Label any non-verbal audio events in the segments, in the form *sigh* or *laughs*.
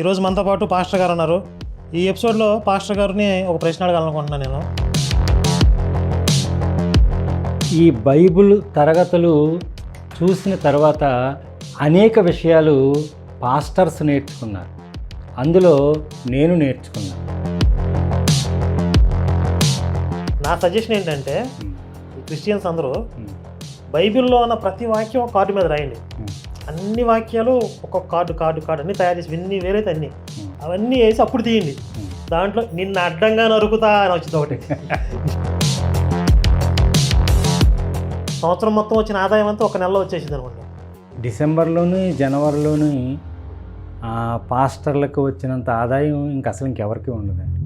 ఈరోజు మనతో పాటు పాస్టర్ గారు ఉన్నారు. ఈ ఎపిసోడ్లో పాస్టర్ గారిని ఒక ప్రశ్న అడగాలనుకుంటున్నాను నేను. ఈ బైబిల్ తరగతులు చూసిన తర్వాత అనేక విషయాలు పాస్టర్స్ నేర్చుకున్నారు. అందులో నేను నేర్చుకున్నాను నా సజెషన్ ఏంటంటే క్రిస్టియన్స్ అందరూ బైబిల్లో ఉన్న ప్రతి వాక్యం ఒక కార్డు మీద రాయండి. అన్ని వాక్యాలు ఒక్కొక్క కార్డు కార్డు కార్డు అన్ని తయారు చేసి ఇన్ని వేరైతే అన్ని అవన్నీ వేసి అప్పుడు తీయండి. దాంట్లో నిన్న అడ్డంగా నరుకుతా అని వచ్చింది ఒకటి. సంవత్సరం మొత్తం వచ్చిన ఆదాయం అంతా ఒక నెలలో వచ్చేసింది అనుకోండి. డిసెంబర్లోని జనవరిలోని పాస్టర్లకు వచ్చినంత ఆదాయం ఇంక అసలు ఇంకెవరికి ఉండదండి.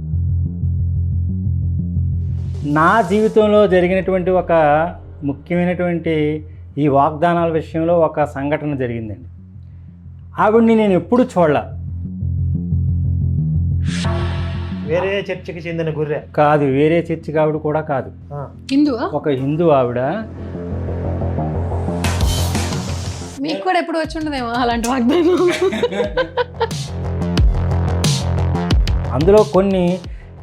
నా జీవితంలో జరిగినటువంటి ఒక ముఖ్యమైనటువంటి ఈ వాగ్దానాల విషయంలో ఒక సంఘటన జరిగిందండి. ఆవిడ్ని నేను ఎప్పుడు చూడలే. వేరే చర్చికి చెందిన గుర్రె. కాదు వేరే చర్చికి ఆవిడ కూడా కాదు. ఆ, హిందువా? ఒక హిందూ ఆవిడ. మీకు కూడా ఎప్పుడు వచ్చి ఉండదేమో అలాంటి వాగ్దానం. అందులో కొన్ని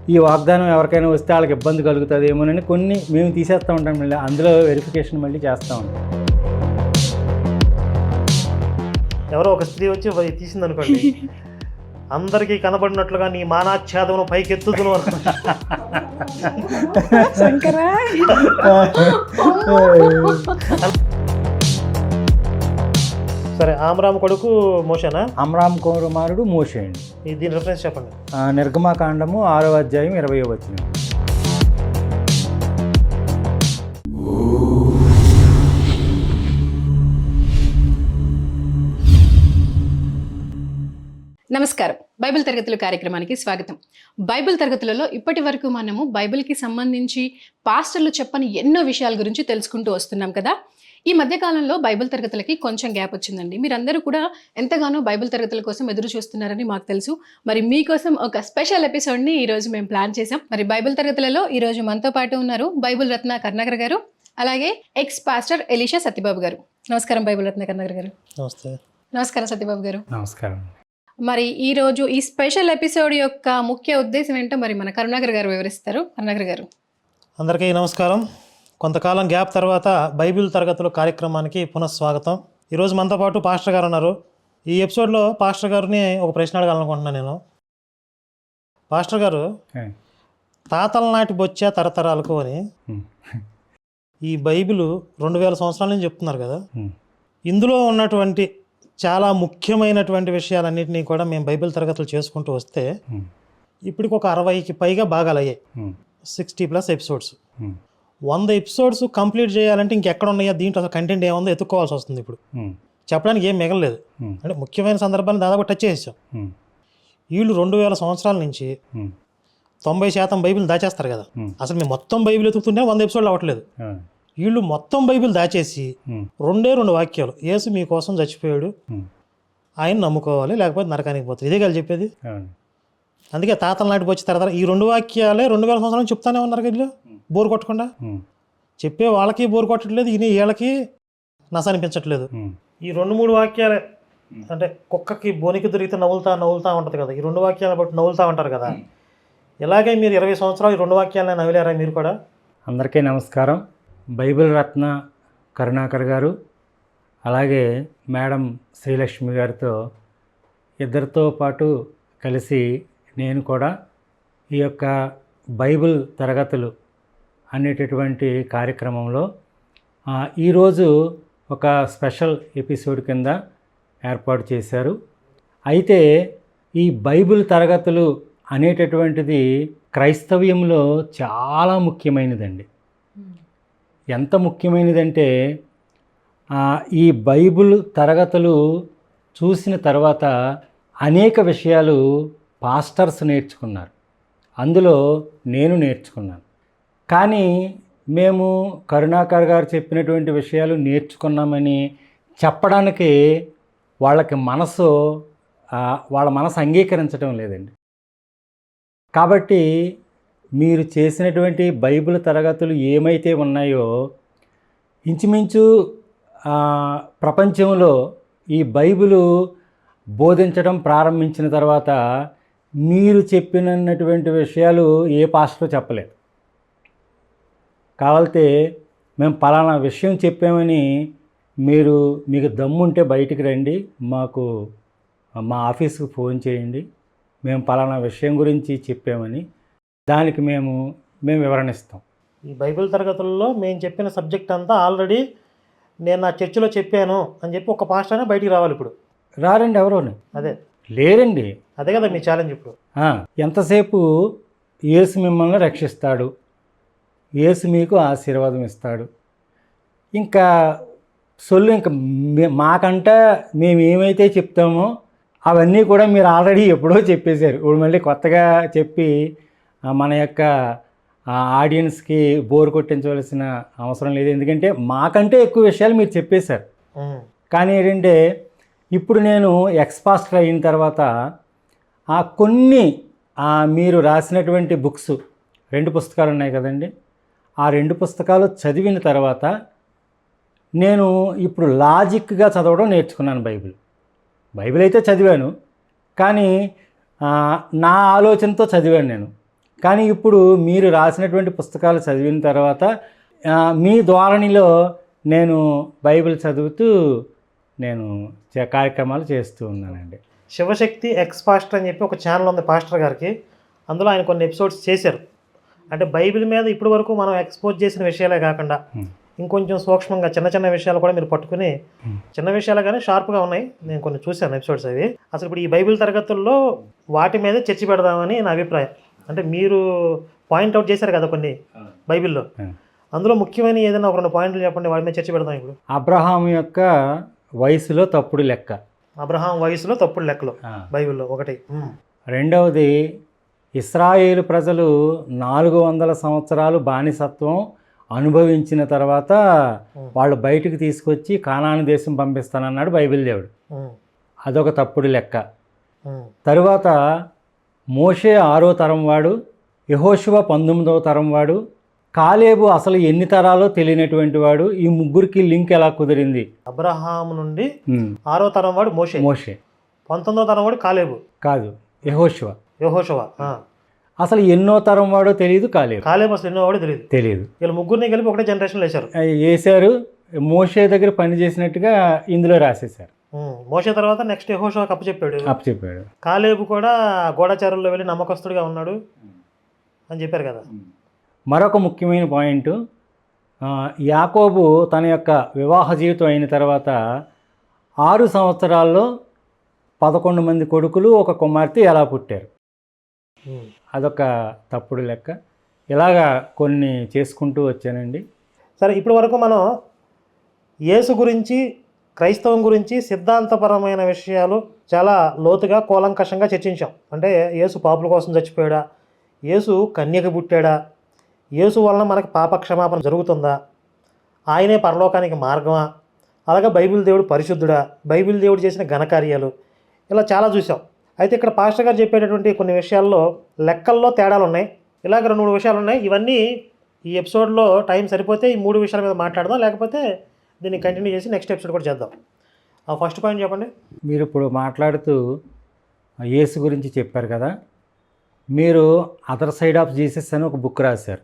ఈ వాగ్దానం ఎవరికైనా వస్తే వాళ్ళకి ఇబ్బంది కలుగుతుందేమోనని కొన్ని మేము తీసేస్తూ ఉంటాం మళ్ళీ. అందులో వెరిఫికేషన్ మళ్ళీ చేస్తూ ఉంటాం. ఎవరో ఒక స్త్రీ వచ్చి తీసింది అనుకోండి *laughs* అందరికీ కనబడినట్లుగా నీ మానాచ్ఛాదమును పైకెత్తుదును అనుకుంటా శంకరా. సరే ఆమరామ కొడుకు మోషనా అమరామ్ కుమారుడు మోసేయండి. ఈ దీని రిఫరెన్స్ చెప్పండి. నిర్గమాకాండము ఆరో అధ్యాయం ఇరవై వచ్చిన నమస్కారం. బైబిల్ తరగతుల కార్యక్రమానికి స్వాగతం. బైబిల్ తరగతులలో ఇప్పటి వరకు మనము బైబిల్కి సంబంధించి పాస్టర్లు చెప్పని ఎన్నో విషయాల గురించి తెలుసుకుంటూ వస్తున్నాం కదా. ఈ మధ్య కాలంలో బైబిల్ తరగతులకి కొంచెం గ్యాప్ వచ్చిందండి. మీరందరూ కూడా ఎంతగానో బైబిల్ తరగతుల కోసం ఎదురు చూస్తున్నారని మాకు తెలుసు. మరి మీకోసం ఒక స్పెషల్ ఎపిసోడ్ని ఈ రోజు మేము ప్లాన్ చేసాం మరి బైబిల్ తరగతులలో ఈ రోజు మనతో పాటు ఉన్నారు బైబిల్ రత్న కర్ణాకర్ గారు అలాగే ఎక్స్ పాస్టర్ ఎలీషా సత్యబాబు గారు. నమస్కారం బైబిల్ రత్న కర్ణాకర్ గారు. నమస్తే. నమస్కారం సత్యబాబు గారు. నమస్కారం. మరి ఈ రోజు ఈ స్పెషల్ ఎపిసోడ్ యొక్క ముఖ్య ఉద్దేశం ఏంటో మరి మన కరుణాకర్ గారు వివరిస్తారు. కరుణాకర్ గారు. అందరికీ నమస్కారం. కొంతకాలం గ్యాప్ తర్వాత బైబిల్ తరగతుల కార్యక్రమానికి పునఃస్వాగతం. ఈరోజు మనతో పాటు పాస్టర్ గారు ఉన్నారు. ఈ ఎపిసోడ్లో పాస్టర్ గారిని ఒక ప్రశ్న అడగాలనుకుంటున్నాను నేను. పాస్టర్ గారు. తాతల నాటి బొచ్చా తరతరాలకు అని. ఈ బైబిల్ రెండు వేల సంవత్సరాల నుంచి చెప్తున్నారు కదా. ఇందులో ఉన్నటువంటి చాలా ముఖ్యమైనటువంటి విషయాలన్నింటినీ కూడా మేము బైబిల్ తరగతులు చేసుకుంటూ వస్తే. ఇప్పటికి ఒక అరవైకి పైగా భాగాలు అయ్యాయి. Sixty plus episodes. వంద ఎపిసోడ్స్ కంప్లీట్ చేయాలంటే ఇంకెక్కడ ఉన్నాయో దీంట్లో అసలు కంటెంట్ ఏముందో ఎత్తుక్కోవాల్సి వస్తుంది ఇప్పుడు. చెప్పడానికి ఏం మిగలలేదు. అంటే ముఖ్యమైన సందర్భాన్ని దాదాపు టచ్ చేసాం. వీళ్ళు రెండు వేల సంవత్సరాల నుంచి. తొంభై శాతం బైబిల్ దాచేస్తారు కదా. అసలు మేము మొత్తం బైబిల్ ఎత్తుకుతుంటే వంద ఎపిసోడ్లు అవ్వట్లేదు. వీళ్ళు మొత్తం బైబిల్ దాచేసి. రెండే రెండు వాక్యాలు. యేసు మీకోసం చచ్చిపోయాడు. ఆయన నమ్ముకోవాలి లేకపోతే నరకానికి పోతుంది ఇదే కదా చెప్పేది. అందుకే తాతల నాటి వచ్చి తర్వాత ఈ రెండు వాక్యాలే రెండు వేల సంవత్సరాలు చెప్తానే ఉన్నారు వీళ్ళు? బోర్ కొట్టకుండా. చెప్పే వాళ్ళకి బోర్ కొట్టట్లేదు ఈయన వీళ్ళకి నస అనిపించట్లేదు. ఈ రెండు మూడు వాక్యాలే. అంటే కుక్కకి బోనికి దొరికితే నవ్వులుతా నవ్వులుతా ఉంటుంది కదా. ఈ రెండు వాక్యాలను బట్టి నవ్వులుతా ఉంటారు కదా. ఇలాగే మీరు ఇరవై సంవత్సరాలు ఈ రెండు వాక్యాలను నవ్వులేరా మీరు కూడా? అందరికీ నమస్కారం. బైబిల్ రత్న కరుణాకర్ గారు అలాగే మేడం శ్రీలక్ష్మి గారితో ఇద్దరితో పాటు కలిసి నేను కూడా ఈ యొక్క బైబిల్ తరగతులు అనేటటువంటి కార్యక్రమంలో ఈరోజు ఒక స్పెషల్ ఎపిసోడ్ కింద ఏర్పాటు చేశారు. అయితే ఈ బైబిల్ తరగతులు అనేటటువంటిది క్రైస్తవ్యంలో చాలా ముఖ్యమైనదండి. ఎంత ముఖ్యమైనదంటే ఈ బైబిల్ తరగతులు చూసిన తర్వాత అనేక విషయాలు పాస్టర్స్ నేర్చుకున్నారు. అందులో నేను నేర్చుకున్నాను. కానీ మేము కరుణాకర్ గారు చెప్పినటువంటి విషయాలు నేర్చుకున్నామని చెప్పడానికి వాళ్ళకి మనసు వాళ్ళ మనసు అంగీకరించడం లేదండి. కాబట్టి మీరు చేసినటువంటి బైబిల్ తరగతులు ఏమైతే ఉన్నాయో ఇంచుమించు ప్రపంచంలో ఈ బైబిలు బోధించడం ప్రారంభించిన తర్వాత మీరు చెప్పినటువంటి విషయాలు ఏ పాస్టర్ చెప్పలేదు. కావాలితే మేము పలానా విషయం చెప్పామని మీరు మీకు దమ్ముంటే బయటికి రండి మాకు మా ఆఫీస్కి ఫోన్ చేయండి మేము పలానా విషయం గురించి చెప్పామని దానికి మేము మేము వివరణ ఇస్తాం ఈ బైబిల్ తరగతుల్లో మేము చెప్పిన సబ్జెక్ట్ అంతా ఆల్రెడీ నేను నా చర్చిలో చెప్పాను అని చెప్పి ఒక పాస్టర్ అయినా బయటికి రావాలి ఇప్పుడు. రారండి ఎవరోని? అదే. లేరండి. అదే కదా మీ ఛాలెంజ్ ఇప్పుడు. ఎంతసేపు యేసు మిమ్మల్ని రక్షిస్తాడు? యేసు మీకు ఆశీర్వాదం ఇస్తాడు. ఇంకా సొల్లు ఇంకా మాకంట మేము ఏమైతే చెప్తామో అవన్నీ కూడా మీరు ఆల్రెడీ ఎప్పుడో చెప్పేశారు. ఇప్పుడు మళ్ళీ కొత్తగా చెప్పి మన యొక్క ఆడియన్స్కి బోర్ కొట్టించవలసిన అవసరం లేదు. ఎందుకంటే మాకంటే ఎక్కువ విషయాలు మీరు చెప్పేశారు. కానీ ఏంటంటే ఇప్పుడు నేను ఎక్స్పాస్టర్ అయిన తర్వాత ఆ కొన్ని మీరు రాసినటువంటి బుక్స్ రెండు పుస్తకాలు ఉన్నాయి కదండి. ఆ రెండు పుస్తకాలు చదివిన తర్వాత నేను ఇప్పుడు లాజిక్గా చదవడం నేర్చుకున్నాను బైబిల్. బైబిల్ అయితే చదివాను. కానీ నా ఆలోచనతో చదివాను నేను. కానీ ఇప్పుడు మీరు రాసినటువంటి పుస్తకాలు చదివిన తర్వాత మీ ధోరణిలో నేను బైబిల్ చదువుతూ నేను కార్యక్రమాలు చేస్తూ ఉన్నానండి. శివశక్తి ఎక్స్ పాస్టర్ అని చెప్పి ఒక ఛానల్ ఉంది పాస్టర్ గారికి. అందులో ఆయన కొన్ని ఎపిసోడ్స్ చేశారు. అంటే బైబిల్ మీద ఇప్పటి వరకు మనం ఎక్స్పోజ్ చేసిన విషయాలే కాకుండా. ఇంకొంచెం సూక్ష్మంగా చిన్న చిన్న విషయాలు కూడా మీరు పట్టుకుని. చిన్న విషయాలు కానీ షార్ప్గా ఉన్నాయి. నేను కొన్ని చూశాను ఎపిసోడ్స్ అవి. అసలు ఇప్పుడు ఈ బైబిల్ తరగతుల్లో వాటి మీదే చర్చ పెడదామని నా అభిప్రాయం. అంటే మీరు పాయింట్అవుట్ చేశారు కదా కొన్ని బైబిల్లో. అందులో ముఖ్యమైన ఏదైనా ఒక రెండు పాయింట్లు చెప్పండి వాటి మీద చర్చ పెడదాం ఇప్పుడు అబ్రహాం యొక్క వయసులో తప్పుడు లెక్క అబ్రహాం వయసులో తప్పుడు లెక్కలు. బైబిల్లో ఒకటి. రెండవది ఇస్రాయేలు ప్రజలు నాలుగు వందల సంవత్సరాలు బానిసత్వం అనుభవించిన తర్వాత వాళ్ళు బయటికి తీసుకొచ్చి కానాను దేశం పంపిస్తానన్నాడు బైబిల్ దేవుడు. అదొక తప్పుడు లెక్క. తరువాత మోషే ఆరో తరం వాడు యహోశివ పంతొమ్మిదవ తరం వాడు కాలేబు అసలు ఎన్ని తరాలో తెలియనటువంటి వాడు ఈ ముగ్గురికి లింక్ ఎలా కుదిరింది? అబ్రహాం నుండి ఆరో తరం వాడు మోషే. మోషే. పంతొమ్మిదో తరం వాడు కాలేబు. కాదు యహోశివ యహోషవ అసలు ఎన్నో తరం వాడో తెలియదు కాలేబు. కాలేబు అసలు ఎన్నో వాడు తెలియదు. తెలియదు. వీళ్ళు ముగ్గురిని కలిపి ఒకటే జనరేషన్లో వేశారు. వేశారు మోషే దగ్గర పని చేసినట్టుగా ఇందులో రాసేశారు. మోషే తర్వాత నెక్స్ట్ యహోషవ కప్పు చెప్పాడు. అప్పు చెప్పాడు. కాలేబు కూడా గోడాచారుల్లో వెళ్ళి నమ్మకస్తుడిగా ఉన్నాడు అని చెప్పారు కదా. మరొక ముఖ్యమైన పాయింట్ యాకోబు తన యొక్క వివాహ జీవితం అయిన తర్వాత ఆరు సంవత్సరాల్లో పదకొండు మంది కొడుకులు ఒక కుమార్తె ఎలా పుట్టారు. అదొక తప్పుడు లెక్క. ఇలాగా కొన్ని చేసుకుంటూ వచ్చానండి. సరే ఇప్పటి వరకు మనం యేసు గురించి క్రైస్తవం గురించి సిద్ధాంతపరమైన విషయాలు చాలా లోతుగా కూలంకషంగా చర్చించాం. అంటే యేసు పాపుల కోసం చచ్చిపోయాడా? యేసు కన్యక పుట్టాడా? యేసు వలన మనకి పాప క్షమాపణ జరుగుతుందా? ఆయనే పరలోకానికి మార్గమా? అలాగే బైబిల్ దేవుడు పరిశుద్ధుడా? బైబిల్ దేవుడు చేసిన ఘనకార్యాలు? ఇలా చాలా చూసాం. అయితే ఇక్కడ పాస్టర్ గారు చెప్పేటటువంటి కొన్ని విషయాల్లో లెక్కల్లో తేడాలు ఉన్నాయి. ఇలాగ రెండు మూడు విషయాలు ఉన్నాయి. ఇవన్నీ ఈ ఎపిసోడ్లో టైం సరిపోతే ఈ మూడు విషయాల మీద మాట్లాడదాం. లేకపోతే దీన్ని కంటిన్యూ చేసి నెక్స్ట్ ఎపిసోడ్ కూడా చేద్దాం. ఆ ఫస్ట్ పాయింట్ చెప్పండి. మీరు ఇప్పుడు మాట్లాడుతూ యేసు గురించి చెప్పారు కదా మీరు అదర్ సైడ్ ఆఫ్ జీసస్ అని ఒక బుక్ రాశారు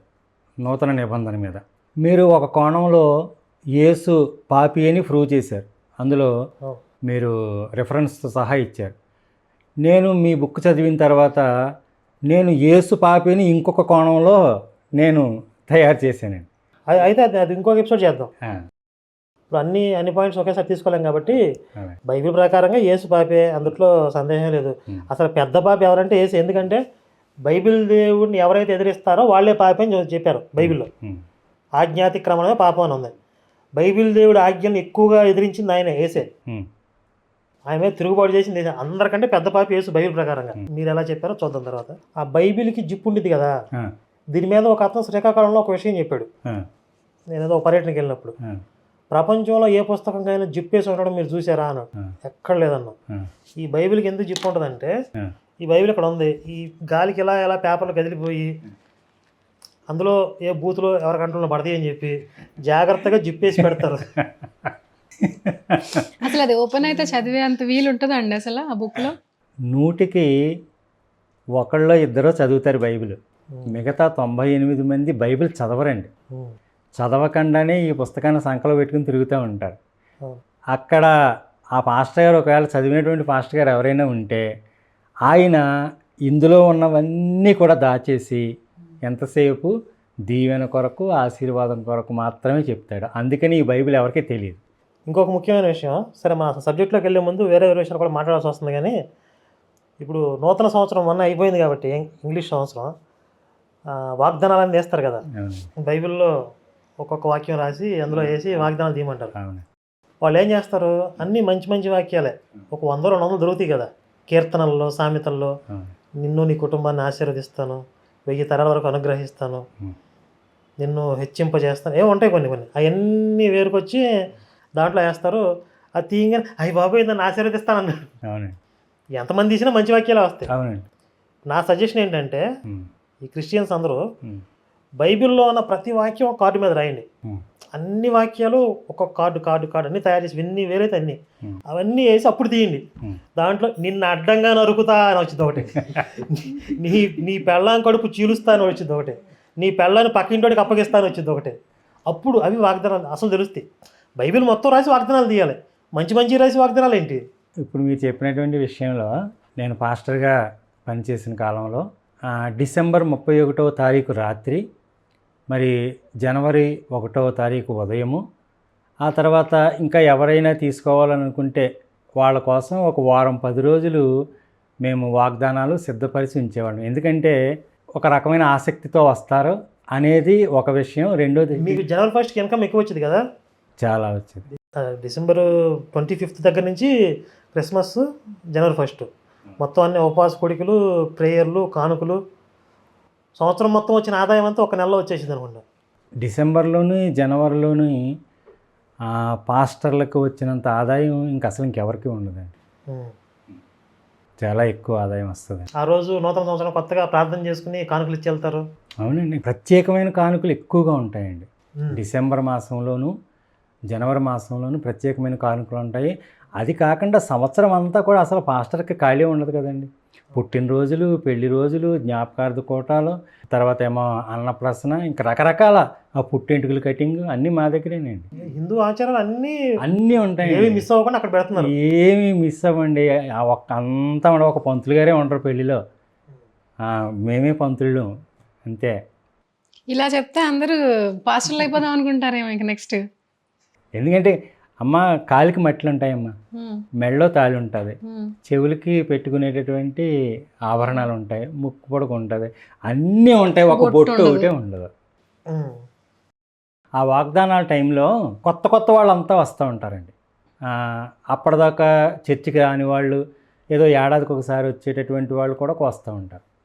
నూతన నిబంధన మీద. మీరు ఒక కోణంలో యేసు పాపి అని ప్రూవ్ చేశారు. అందులో మీరు రెఫరెన్స్తో సహా ఇచ్చారు. నేను మీ బుక్ చదివిన తర్వాత నేను యేసు పాపిని ఇంకొక కోణంలో నేను తయారు చేశానండి అయి- అయితే అది ఇంకొక ఎపిసోడ్ చేద్దాం. ఇప్పుడు అన్ని అన్ని పాయింట్స్ ఒకేసారి తీసుకోలేం కాబట్టి. బైబిల్ ప్రకారంగా యేసు పాపే అందుట్లో సందేహం లేదు. అసలు పెద్ద పాప ఎవరంటే యేసు. ఎందుకంటే బైబిల్ దేవుడిని ఎవరైతే ఎదిరిస్తారో వాళ్ళే పాపే అని చెప్పారు బైబిల్లో. ఆజ్ఞాతిక్రమణమే పాపం అని ఉంది. బైబిల్ దేవుడి ఆజ్ఞలను ఎక్కువగా ఎదిరించింది ఆయన ఏసే ఆయన మీద తిరుగుబాటు చేసింది ఏసే. అందరికంటే పెద్ద పాప యేసు బైబిల్ ప్రకారంగా. మీరు ఎలా చెప్పారో చూద్దాం తర్వాత. ఆ బైబిల్కి జిప్పు ఉండిద్ది కదా. దీని మీద ఒక అతను శ్రీకాకుళంలో ఒక విషయం చెప్పాడు. ఆ, నేను ఏదో ఒక పర్యటనకి వెళ్ళినప్పుడు. ప్రపంచంలో ఏ పుస్తకంకైనా జిప్ వేసి ఉండడం మీరు చూసారా అన్నాడు. ఎక్కడ లేదన్నా. ఈ బైబిల్కి ఎందుకు జిప్ ఉంటుందంటే. ఈ బైబిల్ ఇక్కడ ఉంది. ఈ గాలికి ఎలా ఎలా పేపర్లు కదిలిపోయి అందులో ఏ బూతులో ఎవరి కంట్రోల్లో పడతాయి అని చెప్పి జాగ్రత్తగా జిప్పేసి పెడతారు. అసలు అది ఓపెన్ అయితే చదివే అంత వీలు ఉంటుందా అండి అసలు ఆ బుక్లో నూటికి ఒకళ్ళో ఇద్దరో చదువుతారు బైబిల్. మిగతా తొంభై ఎనిమిది మంది బైబిల్ చదవరండి. చదవకుండానే ఈ పుస్తకాన్ని సంకలో పెట్టుకుని తిరుగుతూ ఉంటారు. అక్కడ ఆ పాస్టర్ గారు ఒకవేళ చదివినటువంటి పాస్టర్ గారు ఎవరైనా ఉంటే ఆయన ఇందులో ఉన్నవన్నీ కూడా దాచేసి ఎంతసేపు? దీవెన కొరకు ఆశీర్వాదం కొరకు మాత్రమే చెప్తాడు. అందుకని ఈ బైబిల్ ఎవరికీ తెలియదు. ఇంకొక ముఖ్యమైన విషయం. సరే మన సబ్జెక్ట్లోకి వెళ్ళే ముందు వేరే వేరే విషయాలు కూడా మాట్లాడాల్సి వస్తుంది కానీ ఇప్పుడు నూతన సంవత్సరం మొన్న అయిపోయింది కాబట్టి ఇంగ్లీష్ సంవత్సరం వాగ్దానాలని వేస్తారు కదా. బైబిల్లో ఒక్కొక్క వాక్యం రాసి అందులో వేసి వాగ్దానాలు తీయమంటారు. వాళ్ళు ఏం చేస్తారు? అన్నీ మంచి మంచి వాక్యాలే. ఒక వంద రెండు వందలు దొరుకుతాయి కదా. కీర్తనల్లో సామెతల్లో. నిన్ను నీ కుటుంబాన్ని ఆశీర్వదిస్తాను. వెయ్యి తరాల వరకు అనుగ్రహిస్తాను. నిన్ను హెచ్చింపజేస్తాను. ఏమో ఉంటాయి కొన్ని కొన్ని. అవన్నీ వేరుకొచ్చి దాంట్లో వేస్తారు. అది తీయగానే అయ్యి బాబోయ్ నన్ను ఆశీర్వదిస్తాను అన్నాడు ఎంతమంది తీసినా మంచి వాక్యాలు వస్తాయి. నా సజెషన్ ఏంటంటే ఈ క్రిస్టియన్స్ అందరూ బైబిల్లో ఉన్న ప్రతి వాక్యం ఒక కార్డు మీద రాయండి. అన్ని వాక్యాలు ఒక్కొక్క కార్డు కార్డు కార్డు అన్ని తయారు చేసి ఇన్ని వేరైతే అన్ని. అవన్నీ వేసి అప్పుడు తీయండి. దాంట్లో నిన్న అడ్డంగా నరుకుతా అని వచ్చింది ఒకటి. *laughs* నీ నీ పెళ్ళాం కడుపు చీలుస్తా అని వచ్చింది ఒకటి. నీ పెళ్ళాన్ని పక్కింటోడికి అప్పగిస్తా అని వచ్చింది ఒకటి. అప్పుడు అవి వాగ్దానాలు అసలు తెలుస్తాయి. బైబిల్ మొత్తం రాసి వాగ్దానాలు తీయాలి. మంచి మంచి రాసి వాగ్దానాలు ఏంటి? ఇప్పుడు మీరు చెప్పినటువంటి విషయంలో నేను పాస్టర్గా పనిచేసిన కాలంలో డిసెంబర్ ముప్పై ఒకటవ తారీఖు రాత్రి మరి జనవరి ఒకటవ తారీఖు ఉదయము. ఆ తర్వాత ఇంకా ఎవరైనా తీసుకోవాలని అనుకుంటే వాళ్ళ కోసం ఒక వారం పది రోజులు మేము వాగ్దానాలు సిద్ధపరిచి ఉంచేవాళ్ళం. ఎందుకంటే ఒక రకమైన ఆసక్తితో వస్తారు అనేది ఒక విషయం. రెండోది మీకు జనవరి ఫస్ట్కి ఇన్కమ్ ఎక్కువ వచ్చింది కదా? చాలా వచ్చింది. డిసెంబర్ ట్వంటీ ఫిఫ్త్ దగ్గర నుంచి క్రిస్మస్ జనవరి ఫస్ట్ మొత్తం అన్ని ఉపవాస కొడికలు ప్రేయర్లు కానుకలు సంవత్సరం మొత్తం వచ్చిన ఆదాయం అంతా ఒక నెలలో వచ్చేసింది అనుకుంటా. డిసెంబర్లోని జనవరిలోని పాస్టర్లకు వచ్చినంత ఆదాయం ఇంక అసలు ఇంకెవరికి ఉండదండి. చాలా ఎక్కువ ఆదాయం వస్తుంది. ఆ రోజు నూతన సంవత్సరం కొత్తగా ప్రార్థన చేసుకుని కానుకలు ఇచ్చి వెళ్తారు? అవునండి. ప్రత్యేకమైన కానుకలు ఎక్కువగా ఉంటాయండి. డిసెంబర్ మాసంలోను జనవరి మాసంలోను ప్రత్యేకమైన కానుకలు ఉంటాయి. అది కాకుండా సంవత్సరం అంతా కూడా అసలు పాస్టర్కి ఖాళీ ఉండదు కదండి. పుట్టినరోజులు పెళ్ళి రోజులు జ్ఞాపకార్థ కోటాలు తర్వాత ఏమో అన్నప్రసన ఇంకా రకరకాల ఆ పుట్టెంటుకలు కటింగ్ అన్నీ మా దగ్గరేనండి. హిందూ ఆచారాలు అన్నీ అన్నీ ఉంటాయి ఏవి మిస్ అవ్వకుండా అక్కడ పెడుతున్నారు. ఏమి మిస్ అవ్వండి. ఆ ఒక్క అంతా ఒక పంతులు గారే ఉంటారు పెళ్ళిలో ఆ, మేమే పంతులు అంతే. ఇలా చెప్తే అందరూ పాస్టర్లు అయిపోదాం అనుకుంటారేమో ఇంక నెక్స్ట్. ఎందుకంటే అమ్మ కాలికి మట్లు ఉంటాయమ్మా మెడలో తాళి ఉంటుంది చెవులకి పెట్టుకునేటటువంటి ఆభరణాలు ఉంటాయి ముక్కు పొడకు ఉంటుంది. అన్నీ ఉంటాయి. ఒక బొట్టు. ఒకటే ఉండదు. ఆ వాగ్దానాల టైంలో కొత్త కొత్త వాళ్ళంతా వస్తూ ఉంటారండి. ఆ, అప్పటిదాకా చర్చికి రాని వాళ్ళు ఏదో ఏడాదికి ఒకసారి వచ్చేటటువంటి వాళ్ళు కూడా వస్తూ ఉంటారు.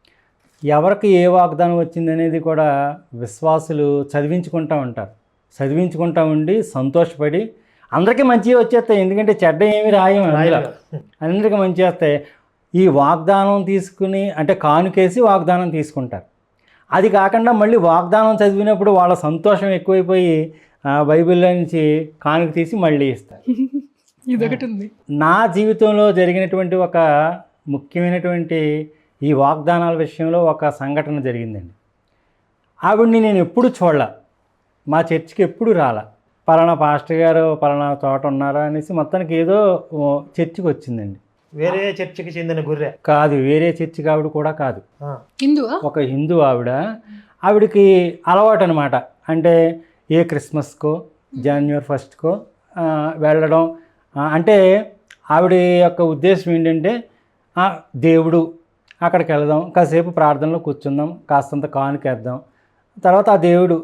ఎవరికి ఏ వాగ్దానం వచ్చిందనేది కూడా విశ్వాసులు చదివించుకుంటూ ఉంటారు. చదివించుకుంటూ ఉండి సంతోషపడి అందరికీ మంచిగా వచ్చేస్తాయి. ఎందుకంటే చెడ్డ ఏమి రాయం. అందరికీ మంచి వస్తాయి. ఈ వాగ్దానం తీసుకుని అంటే కానుకేసి వాగ్దానం తీసుకుంటారు. అది కాకుండా మళ్ళీ వాగ్దానం చదివినప్పుడు వాళ్ళ సంతోషం ఎక్కువైపోయి బైబిల్లో నుంచి కానుక తీసి మళ్ళీ ఇస్తారు. *laughs* ఇదొకటి ఉంది. నా జీవితంలో జరిగినటువంటి ఒక ముఖ్యమైనటువంటి ఈ వాగ్దానాల విషయంలో ఒక సంఘటన జరిగిందండి. ఆవిడ్ని నేను ఎప్పుడు చూడలా. మా చర్చికి ఎప్పుడు రాలా. పలానా పాస్టర్ గారు పలానా చోట ఉన్నారా అనేసి మొత్తానికి ఏదో చర్చికి వచ్చిందండి వేరే చర్చికి చెందిన గొర్రె. కాదు వేరే చర్చికి ఆవిడ కూడా కాదు. ఆ. హిందువా? ఒక హిందూ ఆవిడ. ఆవిడకి అలవాటు అనమాట అంటే ఏ క్రిస్మస్కో జనవరి ఫస్ట్కో వెళ్ళడం. అంటే ఆవిడ యొక్క ఉద్దేశం ఏంటంటే ఆ, దేవుడు అక్కడికి వెళదాం కాసేపు ప్రార్థనలో కూర్చుందాం కాస్తంత కానుకేద్దాం. తర్వాత ఆ దేవుడు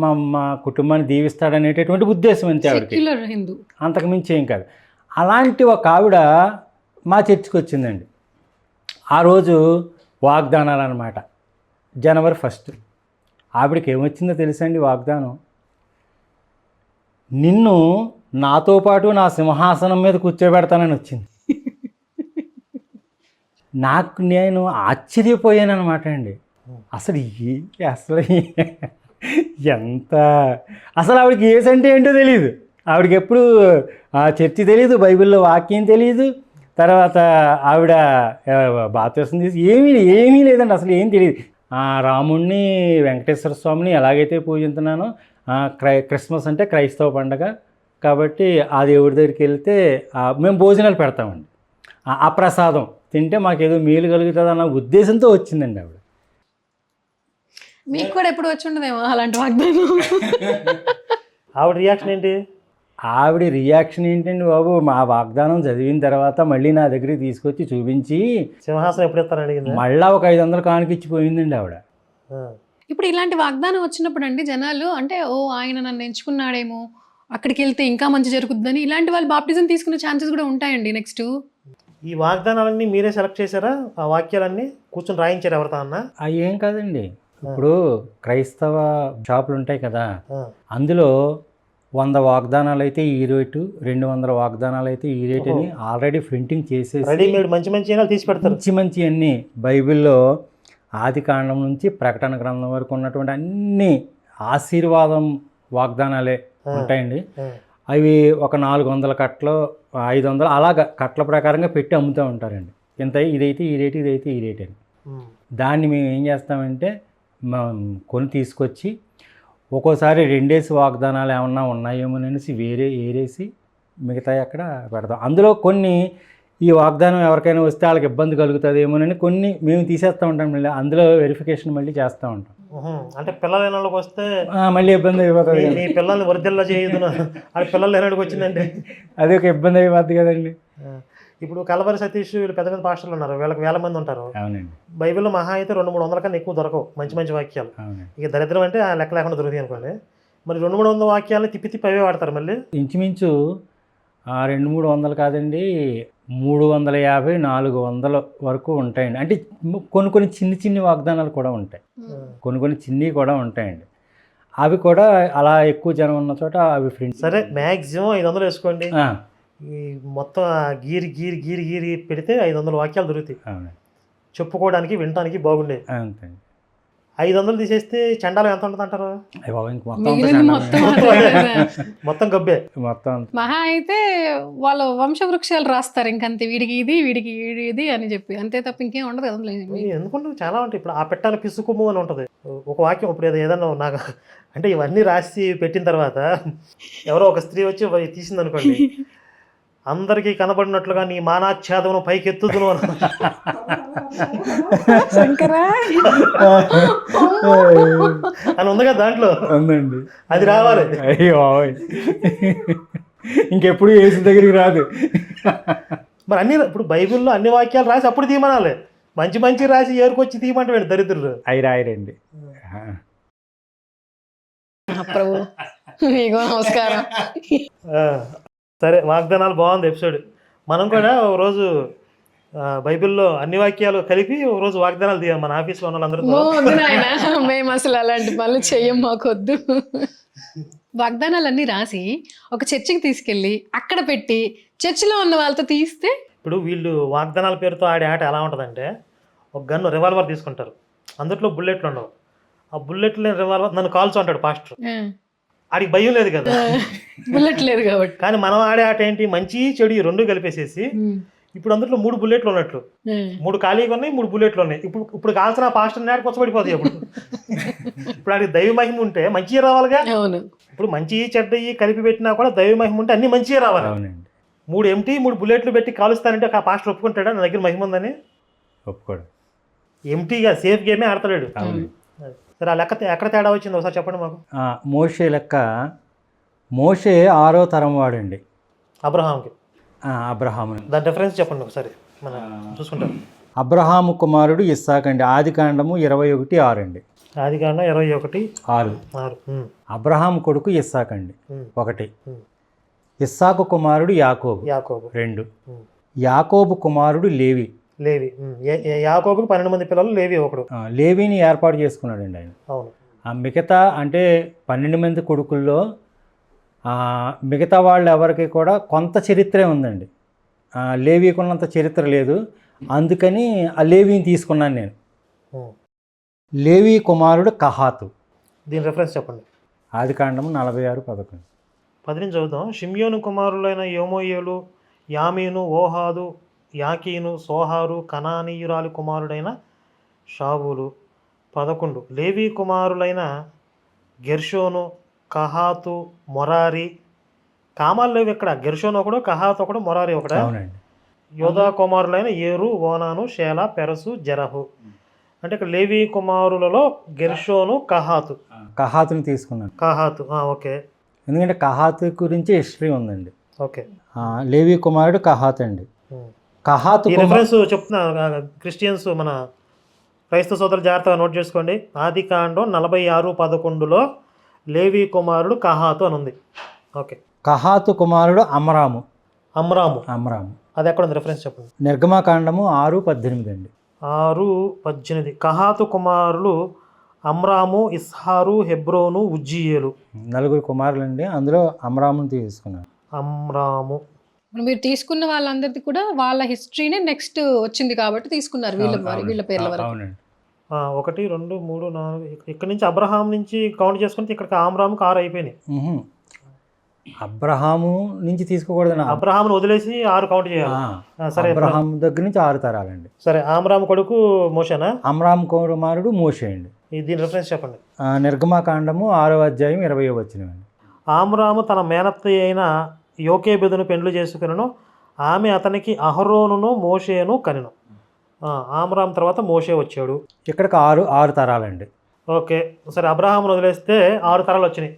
మా మా కుటుంబాన్ని దీవిస్తాడనేటటువంటి ఉద్దేశం అంతే ఆవిడకి. హిందూ. అంతకుమించి ఏం కాదు. అలాంటి ఒక ఆవిడ మా చర్చికి వచ్చిందండి. ఆ రోజు వాగ్దానాలు అనమాట జనవరి ఫస్ట్. ఆవిడకి ఏమొచ్చిందో తెలుసండి వాగ్దానం? నిన్ను నాతో పాటు నా సింహాసనం మీద కూర్చోబెడతానని వచ్చింది. *laughs* నాకు నేను ఆశ్చర్యపోయాను అనమాట అండి. అసలు అసలు ఎంత? అసలు ఆవిడకి ఏసంటే ఏంటో తెలియదు ఆవిడకి ఎప్పుడు ఆ చర్చి తెలియదు బైబిల్లో వాక్యం తెలియదు తర్వాత ఆవిడ బాప్తీసం తీసి ఏమీ ఏమీ లేదండి అసలు ఏం తెలియదు ఆ రాముణ్ణి వెంకటేశ్వర స్వామిని ఎలాగైతే పూజిస్తున్నానో ఆ క్రై క్రిస్మస్ అంటే క్రైస్తవ పండగ. కాబట్టి ఆ దేవుడి దగ్గరికి వెళ్తే మేము భోజనాలు పెడతామండి. ఆ- ఆ ప్రసాదం తింటే మాకేదో మేలు కలుగుతుంది అన్న ఉద్దేశంతో వచ్చిందండి ఆవిడ. మీకు కూడా ఎప్పుడు వచ్చి ఉండదేమో అలాంటి వాగ్దానం. ఆవిడ రియాక్షన్ ఏంటి? ఆవిడ రియాక్షన్ ఏంటండి బాబు? మా వాగ్దానం చదివిన తర్వాత మళ్ళీ నా దగ్గరికి తీసుకొచ్చి చూపించి సింహాసనం ఎప్పుడు ఇస్తారని అడిగింది? మళ్ళా ఒక ఐదు వందలు కానికిచ్చిపోయిందండి ఆవిడ. ఇప్పుడు ఇలాంటి వాగ్దానం వచ్చినప్పుడు అండి జనాలు అంటే ఓ ఆయన నన్ను ఎంచుకున్నాడేమో అక్కడికి వెళ్తే ఇంకా మంచి జరుగుతుందని ఇలాంటి వాళ్ళు బాప్టిజం తీసుకునే ఛాన్సెస్ కూడా ఉంటాయండి నెక్స్ట్ ఈ వాగ్దానాలన్నీ మీరే సెలెక్ట్ చేశారా? ఆ వాక్యాలన్నీ కూర్చొని రాయించారు ఎవరితో అన్న? అవి ఏం కాదండి. ఇప్పుడు క్రైస్తవ షాపులు ఉంటాయి కదా అందులో వంద వాగ్దానాలు అయితే ఈ రేటు రెండు వందల వాగ్దానాలు అయితే ఈ రేటు అని ఆల్రెడీ ప్రింటింగ్ చేసేసి రెడీమేడ్ మంచి మంచి తీసి పెడతారు. మంచి మంచి అన్ని బైబిల్లో ఆది కాండం నుంచి ప్రకటన గ్రంథం వరకు ఉన్నటువంటి అన్ని ఆశీర్వాదం వాగ్దానాలే ఉంటాయండి. అవి ఒక నాలుగు వందల కట్టలు ఐదు వందలు అలాగ కట్టల ప్రకారంగా పెట్టి అమ్ముతూ ఉంటారండి. ఇంత ఇదైతే ఈ రేటు ఇదైతే ఈ రేటు అని. దాన్ని మేము ఏం చేస్తామంటే కొని తీసుకొచ్చి ఒక్కోసారి రెండేసి వాగ్దానాలు ఏమన్నా ఉన్నాయేమో అనేసి వేరే ఏరేసి మిగతా అక్కడ పెడతాం. అందులో కొన్ని ఈ వాగ్దానం ఎవరికైనా వస్తే వాళ్ళకి ఇబ్బంది కలుగుతుందేమోనని కొన్ని మేము తీసేస్తూ ఉంటాం మళ్ళీ. అందులో వెరిఫికేషన్ మళ్ళీ చేస్తూ ఉంటాం. అంటే పిల్లలు లేని వాళ్ళకి వస్తే మళ్ళీ ఇబ్బంది అయిపోతుంది నీ- పిల్లల్ని వరిదిల్లా చేయదు అది పిల్లలు లేనాడికి వచ్చిందండి. అది ఒక ఇబ్బంది అయిపోద్ది కదండి. ఇప్పుడు కలవరి సతీష్ వీళ్ళు పెద్ద పెద్ద పాస్టర్లు ఉన్నారు. వీళ్ళకి వేల మంది ఉంటారు. అవునండి. బైబిల్లో మహా అయితే రెండు మూడు వందల కన్నా ఎక్కువ దొరకవు. మంచి మంచి వాక్యాలు. ఇక దరిద్రం అంటే ఆ లెక్క లేకుండా దొరుకుతాయి అనుకోండి. మరి రెండు మూడు వందల వాక్యాలని తిప్పి తిప్పి అవే వాడతారు మళ్ళీ? ఇంచుమించు ఆ రెండు మూడు వందలు కాదండి మూడు వందల యాభై నాలుగు వందల వరకు ఉంటాయండి. అంటే కొన్ని కొన్ని చిన్ని చిన్ని వాగ్దానాలు కూడా ఉంటాయి. కొన్ని కొన్ని చిన్నవి కూడా ఉంటాయండి. అవి కూడా అలా ఎక్కువ జనం ఉన్న చోట అవి ఫ్రెండ్స్ సరే మ్యాక్సిమం ఐదు వందలు వేసుకోండి. ఈ మొత్తం ఆ గీరి గీరి గీరి గీరి పెడితే ఐదు వందల వాక్యాలు దొరుకుతాయి. చెప్పుకోవడానికి వినటానికి బాగుండేది అంతే ఐదు వందలు తీసేస్తే చండాలం ఎంత ఉంటుంది అంటారు *laughs* మొత్తం గబ్బే. మొత్తం. మహా అయితే వాళ్ళ వంశవృక్షాలు రాస్తారు ఇంకంతే. వీడికి ఇది వీడికి వీడి ఇది అని చెప్పి. అంతే తప్ప ఇంకేం ఉండదు కదా. ఎందుకుంటే చాలా ఉంటాయి. ఇప్పుడు ఆ పెట్టాల పిసుకుము అని ఉంటుంది. ఒక వాక్యం ఇప్పుడు ఏదో ఏదన్నా నాకు అంటే ఇవన్నీ రాసి పెట్టిన తర్వాత ఎవరో ఒక స్త్రీ వచ్చి తీసింది అనుకోండి *laughs* అందరికీ కనబడినట్లుగా నీ మానాచ్ఛాదమును పైకెత్తుదును అని శంకరా. అని ఉంది కదా దాంట్లో? ఉందండి. అది రావాలి. అయ్యో. ఇంకెప్పుడు ఏసు దగ్గరికి రాదు. మరి అన్ని ఇప్పుడు బైబిల్లో అన్ని వాక్యాలు రాసి అప్పుడు తీయమనాలి. మంచి మంచి రాసి ఏరుకొచ్చి తీయమంటే వీడు దరిద్రుడు అయి రాయరండి. ప్రభు నీకు నమస్కారం. ఆ, సరే వాగ్దానాలు బాగుంది ఎపిసోడ్ మనం కూడా ఒక రోజు బైబిల్లో అన్ని వాక్యాలు కలిపి ఒక రోజు వాగ్దానాలు తీయాలి మన ఆఫీస్లో ఉన్న నాయన. మేము అసలు అలాంటి పనులు చెయ్యం మాకొద్దు. వాగ్దానాలన్నీ రాసి ఒక చర్చికి తీసుకెళ్ళి అక్కడ పెట్టి చర్చిలో ఉన్న వాళ్ళతో తీస్తే ఇప్పుడు వీళ్ళు వాగ్దానాల పేరుతో ఆడే ఆట ఎలా ఉంటుందంటే ఒక గన్ను రివాల్వర్ తీసుకుంటారు. అందుట్లో బుల్లెట్లు ఉండవు. ఆ బుల్లెట్లు రివాల్వర్ నన్ను కాల్చు అంటాడు పాస్టర్ ఆడికి భయం లేదు కదా. బుల్లెట్ లేదు కాబట్టి. కానీ మనం ఆడే ఆట ఏంటి? మంచి చెడు ఈ రెండు కలిపేసేసి ఇప్పుడు అందులో మూడు బుల్లెట్లు ఉన్నట్లు. మూడు ఖాళీగా ఉన్నాయి మూడు బుల్లెట్లు ఉన్నాయి. ఇప్పుడు ఇప్పుడు కాల్సిన పాస్టర్ నాడు కొచ్చబడిపోతాయి ఇప్పుడు ఇప్పుడు ఆడికి దైవ మహిమ ఉంటే మంచిగా రావాలిగా? అవును. ఇప్పుడు మంచి చెడ్డయి కలిపి పెట్టినా కూడా దైవ మహిమ ఉంటే అన్ని మంచిగా రావాలి. అవునండి. మూడు ఎంటీ మూడు బుల్లెట్లు పెట్టి కాలుస్తానంటే ఆ పాస్టర్ ఒప్పుకుంటాడా? నా దగ్గర మహిమ ఉందని? ఒప్పుకోడు. ఎంటీగా సేఫ్ గేమే ఆడతాడు అవును. సరే ఆ లెక్క ఎక్కడ తేడా వచ్చింది ఒకసారి చెప్పండి మాకు? మోషే లెక్క మోషే ఆరో తరం వాడండి. అబ్రహాంకి అబ్రహాము దాని డిఫరెన్స్ చెప్పండి ఒకసారి. మనం చూసుకుంటాం. అబ్రహాము కుమారుడు ఇస్సాక్ అండి. ఆది కాండము ఇరవై ఒకటి ఆరు అండి. ఆది కాండం ఇరవై ఒకటి ఆరు. ఆరు. అబ్రహాం కొడుకు ఇస్సాక్ అండి. ఒకటి. ఇస్సాకు కుమారుడు యాకోబు. యాకోబు. రెండు. యాకోబు కుమారుడు లేవి. లేవి. యాకోబుకి పన్నెండు మంది పిల్లలు లేవి ఒకడు. లేవిని ఏర్పాటు చేసుకున్నాడండి ఆయన. అవును. ఆ మిగతా అంటే పన్నెండు మంది కొడుకుల్లో మిగతా వాళ్ళు ఎవరికి కూడా కొంత చరిత్రే ఉందండి. ఆ, లేవీకి ఉన్నంత చరిత్ర లేదు. అందుకని ఆ లేవీని తీసుకున్నాను నేను. లేవి కుమారుడు కహాతు. దీని రెఫరెన్స్ చెప్పండి. ఆది కాండము నలభై ఆరు పదకొండు. పది నుంచి చదువుదాం షిమ్యోను కుమారులైన యోమోయేలు యామీను ఓహాదు యాకీను సోహారు కనానీయురాలి కుమారుడైన షావులు పదకొండు. లేవి కుమారులైన గెర్షోను కహాతు మొరారి. కామాలు లేవు ఇక్కడ. గెర్షోను ఒకడు కహాతు ఒకడు మొరారి ఒకడు? యోధా కుమారులైన ఏరు ఓనాను షేల పెరసు జరహు. అంటే ఇక్కడ లేవి కుమారులలో గెర్షోను కహాతు. కహాతుని తీసుకున్నాను. కహాతు. ఓకే. ఎందుకంటే కహాతు గురించి హిస్టరీ ఉందండి. ఓకే. లేవి కుమారుడు కహాత్ అండి. కహాతు ఈ రిఫరెన్స్ చెప్తున్నా క్రిస్టియన్స్ మన క్రైస్తవ సోదరులు జాగ్రత్తగా నోట్ చేసుకోండి. ఆది కాండం నలభై ఆరు పదకొండులో లేవి కుమారుడు కహాతు అని ఉంది. ఓకే. కహాతు కుమారుడు అమరాము. అమ్రాము. అమరాము. అది ఎక్కడ ఉంది రిఫరెన్స్ చెప్పండి. నిర్గమాకాండము ఆరు పద్దెనిమిది అండి. ఆరు పద్దెనిమిది. కహాతు కుమారులు అమ్రాము ఇస్హారు హెబ్రోను ఉజ్జియేలు. నలుగురు కుమారులు అండి అందులో అమరాముని తీసుకున్నాను అమ్రాము. మీరు తీసుకున్న వాళ్ళందరిది కూడా వాళ్ళ హిస్టరీనే నెక్స్ట్ వచ్చింది కాబట్టి తీసుకున్నారు వీళ్ళ. వీళ్ళ పేర్ల వరకు. ఒకటి రెండు మూడు నాలుగు ఇక్క- ఇక్కడ నుంచి అబ్రహాం నుంచి కౌంట్ చేసుకుంటే ఇక్కడికి ఆమ్రాముకి ఆరు అయిపోయినాయి. అబ్రహాము నుంచి తీసుకోకూడదు అబ్రహాంను వదిలేసి ఆరు కౌంట్ చేయాలి. సరే అబ్రహాం దగ్గర నుంచి ఆరు తరాలండి. సరే ఆమ్రాము కొడుకు మోషేనా? అమరాం కుమారుడు మోషే అండి. ఈ దీని రిఫరెన్స్ చెప్పండి. ఆ, నిర్గమాకాండము ఆరో అధ్యాయం ఇరవై వచ్చినవండి ఆమ్రాము తన మేనత్త అయిన యోకేబెదును పెండ్లు చేసుకునను ఆమె అతనికి అహరోనును మోషేను కనెను. ఆమ్రామ్ తర్వాత మోషే వచ్చాడు. ఇక్కడికి ఆరు ఆరు తరాలండి. ఓకే సరే అబ్రహామును వదిలేస్తే ఆరు తరాలు వచ్చినాయి.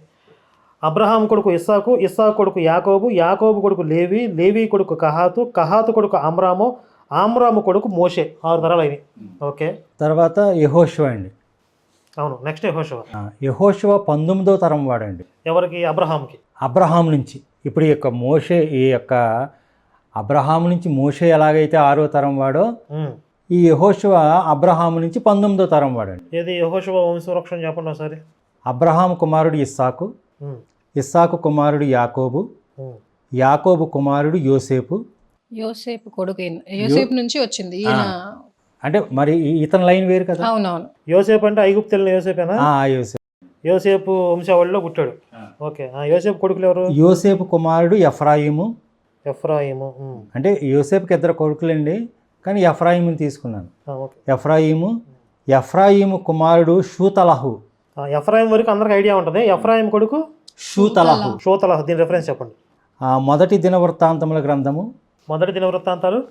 అబ్రహాం కొడుకు ఇస్సాకు ఇస్సాకు కొడుకు యాకోబు యాకోబు కొడుకు లేవి లేవి కొడుకు కహాతు కహాతు కొడుకు ఆమ్రాము ఆమ్రాము కొడుకు మోషే ఆరు తరాలు అయినాయి. ఓకే. తర్వాత యహోశివ అండి. అవును నెక్స్ట్ యెహోషువ. ఆ, యెహోషువ పంతొమ్మిదో తరం వాడండి. ఎవరికి? అబ్రహాంకి అబ్రహాం నుంచి. ఇప్పుడు ఈ యొక్క మోషే ఈ యొక్క అబ్రహాం నుంచి మోషే ఎలాగైతే ఆరో తరం వాడో. ఈ యెహోషువ అబ్రహాం నుంచి పంతొమ్మిదో తరం వాడండి. ఏది యెహోషువ వంశవృక్షం చెప్పండి ఒకసారి. అబ్రహాం కుమారుడు ఇస్సాకు ఇస్సాకు కుమారుడు యాకోబు. యాకోబు కుమారుడు యోసేపు. యోసేపు కొడుకు. యోసేపు నుంచి వచ్చింది. అంటే మరి ఈ- ఇతని లైన్ వేరు కదా? అవునవును. యోసేపు అంటే ఐగుప్తు వెళ్ళిన యోసేపేనా? ఆ, యోసేపు. యోసేపు వంశావళిలో పుట్టాడు. ఓకే. ఆ యోసేపు కొడుకులు ఎవరు? యోసేపు కుమారుడు ఎఫ్రాయిము. ఎఫ్రాయిము. అంటే యోసేపుకి ఇద్దరు కొడుకులండి కానీ ఎఫ్రాయిముని తీసుకున్నాను. ఆ, ఓకే. ఎఫ్రాయిము ఎఫ్రాయిము కుమారుడు షూతలహు. ఆ, ఎఫ్రాయిం వరకు అందరికి ఐడియా ఉంటుంది. ఎఫ్రాయిం కొడుకు? షూతలహు. షోతలహ. దీని రెఫరెన్స్ చెప్పండి. ఆ మొదటి దినవృత్తాంతముల గ్రంథము. మొదటి దిన వృత్తాంతాలు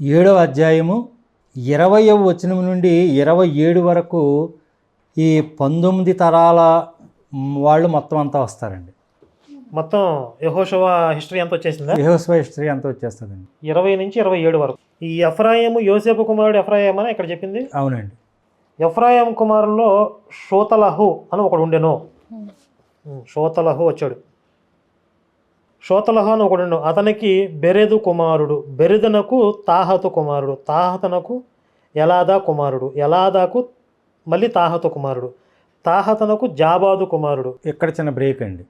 ఏడవ అధ్యాయము ఇరవయవ వచనం నుండి ఇరవై ఏడు వరకు ఈ పంతొమ్మిది తరాల వాళ్ళు మొత్తం అంతా వస్తారండి. మొత్తం యహోషవ హిస్టరీ ఎంత వచ్చేసిందా? యెహోషువ హిస్టరీ అంతా వచ్చేస్తుందండి. ఇరవై నుంచి ఇరవై ఏడు వరకు. ఈ ఎఫ్రాయిము యోసేపు కుమారుడు ఎఫ్రాయిం అని ఇక్కడ చెప్పింది? అవునండి. ఎఫ్రాయిం కుమారుల్లో షోతలహు అని ఒకడు ఉండెను. ఉమ్, షోతలహు వచ్చాడు. షోతలహు అని ఒకడు. అతనికి బెరెదు కుమారుడు బెరెదునకు తాహతు కుమారుడు తాహతనకు ఎలాదా కుమారుడు ఎలాదాకు మళ్ళీ తాహత కుమారుడు. తాహతనకు జాబాదు కుమారుడు. ఇక్కడ చిన్న బ్రేక్ అండి.